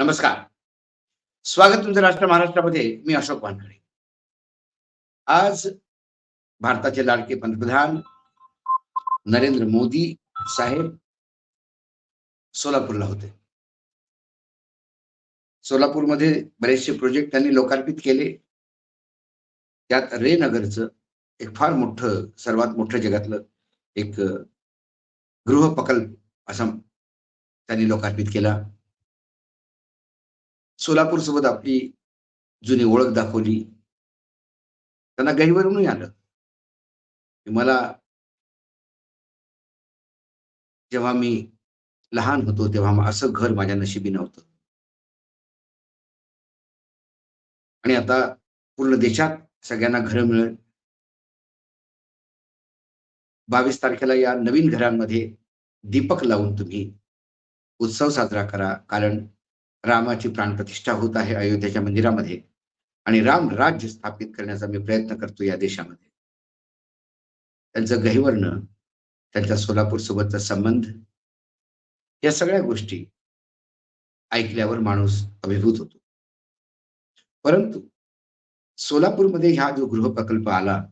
नमस्कार. स्वागत तुमचं राष्ट्र महाराष्ट्रामध्ये. मी अशोक वानखडे. आज भारताचे लाडके पंतप्रधान नरेंद्र मोदी साहेब सोलापूरला होते. सोलापूरमध्ये बरेचसे प्रोजेक्ट त्यांनी लोकार्पित केले. त्यात रे नगरचं एक फार मोठं सर्वात मोठं जगातलं एक अ, गृह प्रकल्प असा त्यांनी लोकार्पित केला. सोलापूर सोबत आपली जुनी ओळख दाखवली. त्यांना गहिवरूनही आलं. मला जेव्हा मी लहान होतो तेव्हा असं घर माझ्या नशिबी नव्हतं. आणि आता पूर्ण देशात सगळ्यांना घरं मिळेल. बावीस तारखेला या नवीन घरांमध्ये दीपक लावून तुम्ही उत्सव साजरा करा. कारण रामाची प्राणप्रतिष्ठा होत आहे अयोध्येच्या मंदिरामध्ये आणि राम राज्य स्थापित करण्याचा मी प्रयत्न करतो या देशामध्ये. त्यांचं गहिवर्ण त्यांच्या सोलापूर सोबतचा संबंध या सगळ्या गोष्टी ऐकल्यावर माणूस अभिभूत होतो. परंतु सोलापूरमध्ये हा जो गृह प्रकल्प आला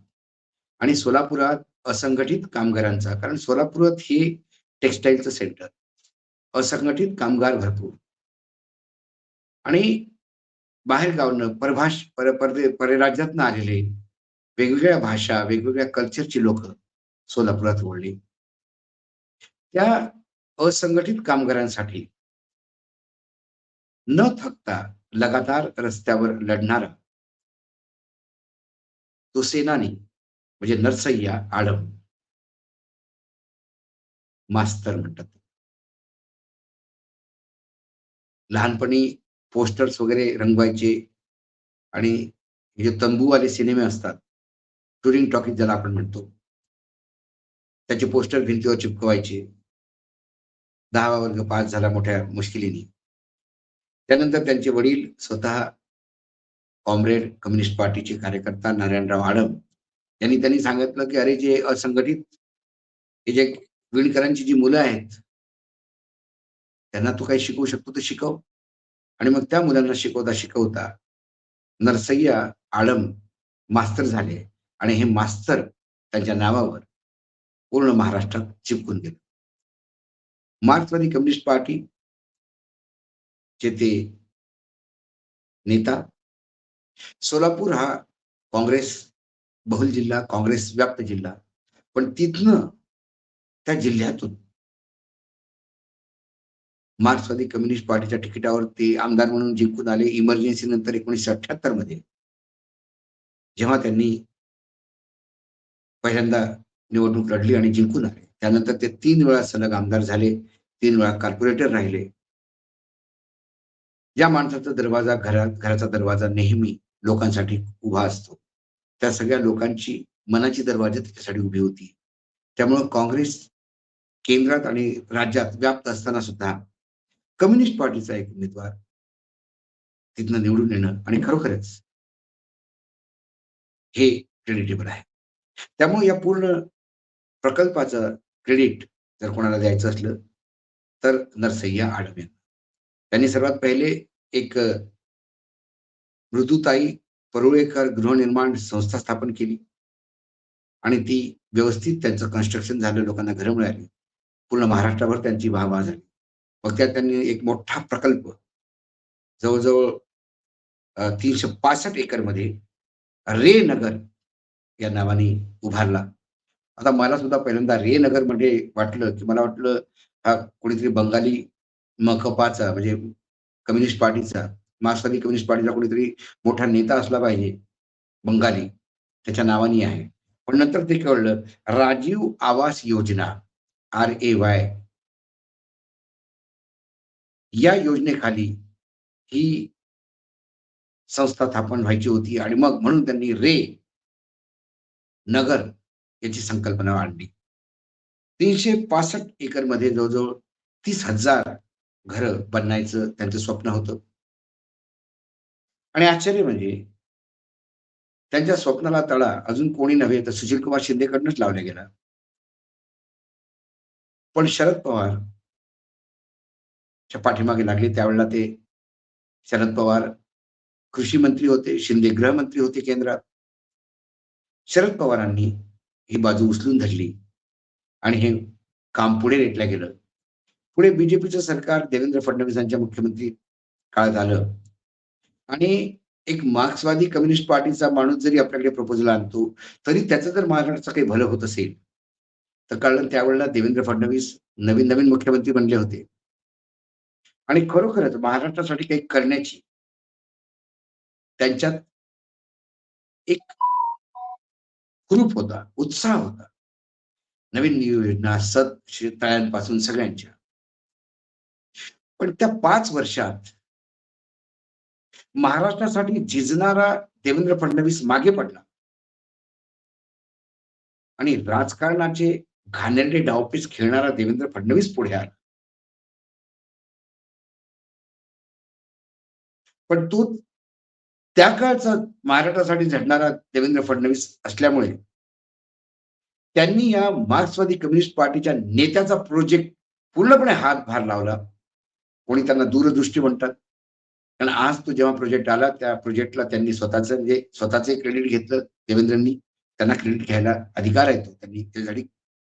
आणि सोलापुरात असंघटित कामगारांचा कारण सोलापुरात हे टेक्सटाईलचं सेंटर असंघटित कामगार भरपूर. आणि बाहेर गावनं परभाष पर परदे परराज्यातनं आलेले वेगवेगळ्या भाषा वेगवेगळ्या कल्चरची लोक सोलापुरात ओढली. त्या असंघटित कामगारांसाठी न थकता लगातार रस्त्यावर लढणारा तो सेनानी म्हणजे नरसय्या आडम मास्तर म्हणतात. लहानपणी पोस्टर्स वगैरे रंगवायचे आणि हे जे तंबूवाले सिनेमे असतात टुरिंग टॉकीज ज्याला आपण म्हणतो त्याचे पोस्टर भिंतीवर चिपकवायचे. दहावा वर्ग पास झाला मोठ्या मुश्किलीने. त्यानंतर त्यांचे वडील स्वतः कॉम्रेड कम्युनिस्ट पार्टीचे कार्यकर्ता नारायणराव आडम यांनी त्यांनी सांगितलं की अरे जे असंघटित हे जे विणकरांची जी मुलं आहेत त्यांना तू काही शिकवू शकतो तर शिकव. आणि मग त्या मुलांना शिकवता शिकवता नरसय्या आळम मास्तर झाले आणि हे मास्तर त्यांच्या नावावर पूर्ण महाराष्ट्रात चिपकून गेलं. मार्क्सवादी कम्युनिस्ट पार्टी चे ते नेता सोलापूर हा काँग्रेस बहुल जिल्हा काँग्रेस व्याप्त जिल्हा पण तिथनं त्या जिल्ह्यातून मार्क्सवादी कम्युनिस्ट पार्टीच्या तिकिटावर ते आमदार म्हणून जिंकून आले इमर्जन्सी नंतर एकोणीसशे अठ्याहत्तरमध्ये. जेव्हा त्यांनी पहिल्यांदा निवडणूक लढली आणि जिंकून आले त्यानंतर ते तीन वेळा सलग आमदार झाले तीन वेळा कॉर्पोरेटर राहिले. ज्या माणसाचा दरवाजा घरात घराचा दरवाजा नेहमी लोकांसाठी उभा असतो. त्या सगळ्या लोकांची मनाची दरवाजा त्याच्यासाठी उभी होती. त्यामुळं काँग्रेस केंद्रात आणि राज्यात व्याप्त असताना सुद्धा कम्युनिस्ट पार्टीचा एक उमेदवार तिथनं निवडून येणं आणि खरोखरच हे क्रेडिटेबल आहे. त्यामुळे या पूर्ण प्रकल्पाचं क्रेडिट जर कोणाला द्यायचं असलं तर नरसय्या आडम यांना त्यांनी सर्वात पहिले एक मृदुताई परुळेकर गृहनिर्माण संस्था स्थापन केली. आणि ती व्यवस्थित त्यांचं कन्स्ट्रक्शन झालं लोकांना घरं मिळाली. पूर्ण महाराष्ट्राभर त्यांची वाहवा झाली. मग त्यात त्यांनी एक मोठा प्रकल्प जवळजवळ तीनशे पासष्ट एकरमध्ये रे नगर या नावाने उभारला. आता मला सुद्धा पहिल्यांदा रे नगर म्हणजे वाटलं की मला वाटलं हा कोणीतरी बंगाली मकपाचा म्हणजे कम्युनिस्ट पार्टीचा मार्क्सवादी कम्युनिस्ट पार्टीचा कोणीतरी मोठा नेता असला पाहिजे बंगाली त्याच्या नावाने आहे. पण नंतर ते कळलं Rajiv Awas Yojana R A Y या योजनेखाली ही संस्था स्थापन व्हायची होती आणि मग म्हणून त्यांनी रे नगर याची संकल्पना आणली. तीनशे पासष्ट एकरमध्ये जवळजवळ तीस हजार घर बनायचं त्यांचं स्वप्न होतं. आणि आश्चर्य म्हणजे त्यांच्या स्वप्नाला तळा अजून कोणी नव्हे तर सुशील कुमार शिंदेकडनंच लावला गेला. पण शरद पवार च्या पाठीमागे लागले. त्यावेळेला ते शरद पवार कृषी मंत्री होते शिंदे गृहमंत्री होते केंद्रात. शरद पवारांनी ही बाजू उचलून धरली आणि हे काम पुढे रेटल्या गेलं. पुढे बीजेपीचं सरकार देवेंद्र फडणवीसांच्या मुख्यमंत्री काळात आलं. आणि एक मार्क्सवादी कम्युनिस्ट पार्टीचा माणूस जरी आपल्याकडे प्रपोजल आणतो तरी त्याचं जर महाराष्ट्राचं काही भलं होत असेल तर कारण त्यावेळेला देवेंद्र फडणवीस नवीन नवीन मुख्यमंत्री बनले होते. आणि खरोखरच महाराष्ट्रासाठी काही करण्याची त्यांच्यात एक ग्रुप होता उत्साह होता. नवीन योजना सत शेतळ्यांपासून सगळ्यांच्या. पण त्या पाच वर्षात महाराष्ट्रासाठी झिजणारा देवेंद्र फडणवीस मागे पडला. आणि राजकारणाचे घाणेरडे डावपीस खेळणारा देवेंद्र फडणवीस पुढे आला. पण तो त्या काळचा महाराष्ट्रासाठी झडणारा देवेंद्र फडणवीस असल्यामुळे त्यांनी या मार्क्सवादी कम्युनिस्ट पार्टीच्या नेत्याचा प्रोजेक्ट पूर्णपणे हात भार लावला. कोणी त्यांना दूरदृष्टी म्हणतात. कारण आज तो जेव्हा प्रोजेक्ट आला त्या प्रोजेक्टला त्यांनी स्वतःच म्हणजे स्वतःचे क्रेडिट घेतलं देवेंद्रनी. त्यांना क्रेडिट घ्यायला अधिकार आहे तो. त्यांनी त्यासाठी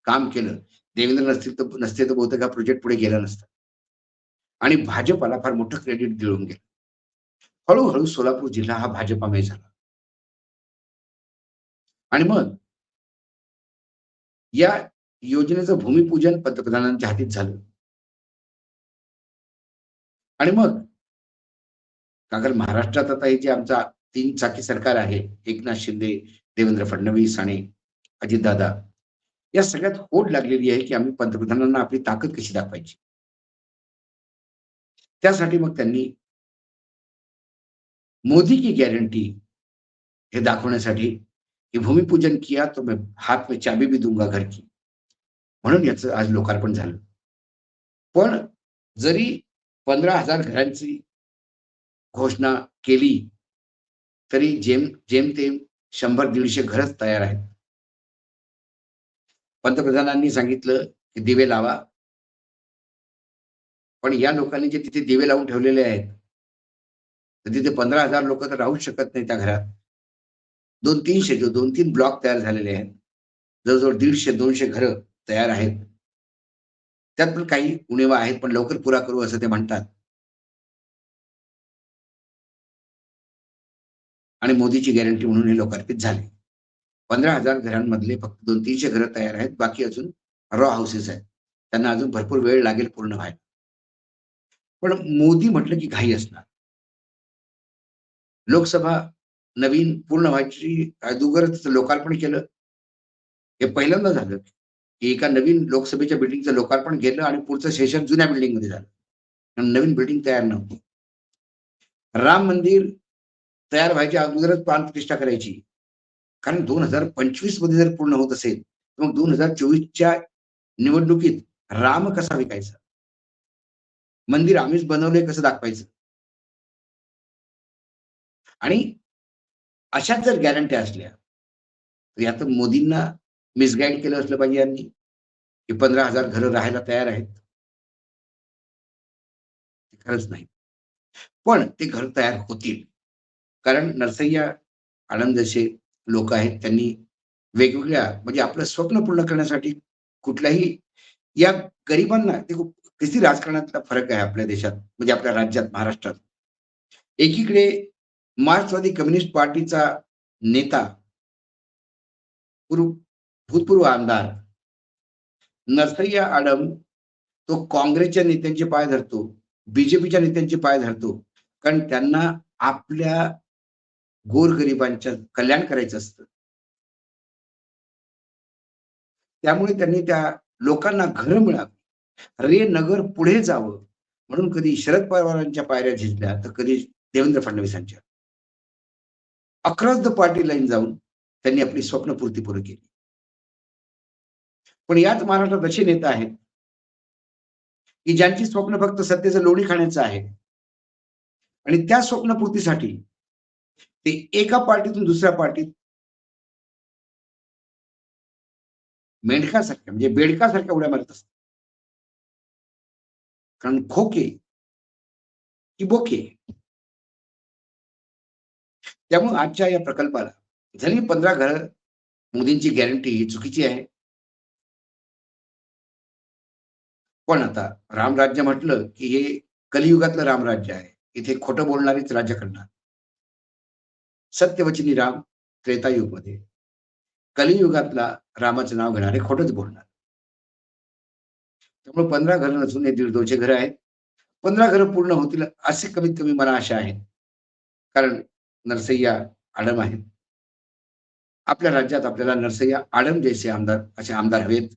काम केलं. देवेंद्र नसतील तर नसते तर बहुतेक हा प्रोजेक्ट पुढे गेला नसता. आणि भाजपाला फार मोठं क्रेडिट दिळून गेलं. हळूहळू सोलापूर जिल्हा हा भाजपामय झाला. आणि मग या योजनेचं भूमिपूजन पंतप्रधानांच्या हातीत झालं. आणि मग कारण महाराष्ट्रात आता हे जे आमचा तीन चाकी सरकार आहे एकनाथ शिंदे देवेंद्र फडणवीस आणि अजितदादा या सगळ्यात होड लागलेली आहे की आम्ही पंतप्रधानांना आपली ताकद कशी दाखवायची? त्यासाठी मग त्यांनी मोदी की गॅरंटी हे दाखवण्यासाठी की भूमिपूजन किया तो मैं हात में चाबी भी दुंगा घर की. म्हणून याचं आज लोकार्पण झालं. पण जरी पंधरा हजार घरांची घोषणा केली तरी जेम जेमतेम शंभर दीडशे घरच तयार आहेत. पंतप्रधानांनी सांगितलं की दिवे लावा. पण या लोकांनी जे तिथे दिवे लावून ठेवलेले आहेत तर तिथे पंधरा हजार लोक तर राहू शकत नाही त्या घरात. दोन तीनशे जो दोन तीन ब्लॉक तयार झालेले आहेत. जवळजवळ दीडशे दोनशे घरं तयार आहेत. त्यात पण काही उणेवा आहेत पण लवकर पुरा करू असं ते म्हणतात. आणि मोदीची गॅरंटी म्हणून हे लोकार्पित झाले. पंधरा हजार घरांमधले फक्त दोन तीनशे घरं तयार आहेत बाकी अजून रॉ हाऊसेस आहेत. त्यांना अजून भरपूर वेळ लागेल पूर्ण व्हायला. पण मोदी म्हटलं की घाई असणार. लोकसभा नवीन पूर्ण व्हायची अगोदरच लोकार्पण केलं. हे पहिल्यांदा झालं की एका नवीन लोकसभेच्या बिल्डिंगचं लोकार्पण केलं आणि पुढचं सेशन जुन्या बिल्डिंगमध्ये झालं. नवीन बिल्डिंग तयार नव्हती. राम मंदिर तयार व्हायच्या अगोदरच प्राण प्रतिष्ठा करायची. कारण दोन हजार पंचवीसमध्ये जर पूर्ण होत असेल तर मग दोन हजार चोवीसच्या निवडणुकीत राम कसा विकायचा? मंदिर आम्हीच बनवलंय कसं दाखवायचं? आणि अशाच जर गॅरंटी असल्या तर यात मोदींना मिसगाईड केलं असलं पाहिजे यांनी की पंधरा हजार घरं राहायला तयार आहेत. खरंच नाही पण ते घर तयार होतील. कारण नरसय्या आनंद जसे लोक आहेत त्यांनी वेगवेगळ्या म्हणजे आपलं स्वप्न पूर्ण करण्यासाठी कुठल्याही या गरिबांना ते किती राजकारणातला फरक आहे आपल्या देशात म्हणजे आपल्या राज्यात महाराष्ट्रात. एकीकडे मार्क्सवादी कम्युनिस्ट पार्टीचा नेता पूर्व भूतपूर्व आमदार नरसय्या आडम तो काँग्रेसच्या नेत्यांचे पाय धरतो बीजेपीच्या नेत्यांचे पाय धरतो. कारण त्यांना आपल्या गोरगरिबांच्या कल्याण करायचं असतं. त्यामुळे त्यांनी त्या लोकांना घर मिळावी. रे नगर पुढे जावं. म्हणून कधी शरद पवारांच्या पायऱ्या झिजल्या तर कधी देवेंद्र फडणवीसांच्या. अक्रॉस द पार्टी लाईन जाऊन त्यांनी आपली स्वप्नपूर्ती पूर्ण केली. पण याच महाराष्ट्रात असे नेता आहेत की ज्यांची स्वप्न फक्त सत्तेचं लोणी खाण्याचं आहे. आणि त्या स्वप्नपूर्तीसाठी ते एका पार्टीतून दुसऱ्या पार्टीत मेंढकासारख्या म्हणजे बेडकासारख्या उड्या मारत असतात. कारण खोके की बोके त्यामुळे आजच्या या प्रकल्पाला झाली पंधरा घर मोदींची गॅरंटी ही चुकीची आहे. पण आता रामराज्य म्हटलं की हे कलियुगातलं रामराज्य आहे. इथे खोटं बोलणारीच राज्य करणार सत्यवचनी राम त्रेतायुगमध्ये कलियुगातला रामाचं नाव घेणारे खोटच बोलणार. त्यामुळे पंधरा घरं नसून हे दीड दोनशे घरं आहेत. पंधरा घरं पूर्ण होतील असे कमीत कमी मला आशा आहे. कारण नरसय्या आडम आहेत. आपल्या राज्यात आपल्याला नरसय्या आडम जैसे आमदार असे आमदार हवेत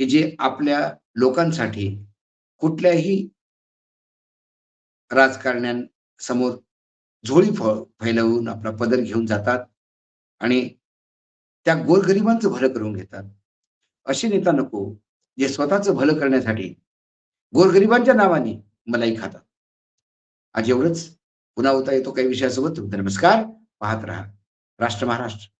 की जे आपल्या लोकांसाठी कुठल्याही राजकारण्यांसमोर झोळी फ फैलवून आपला पदर घेऊन जातात आणि त्या गोरगरिबांचं भलं करून घेतात. असे नेता नको जे स्वतःचं भलं करण्यासाठी गोरगरिबांच्या नावाने मलाई खातात. आज एवढंच पुन्हा होता येतो काही विषयासोबत. तुमचा नमस्कार. पाहत राहा. राष्ट्र महाराष्ट्र.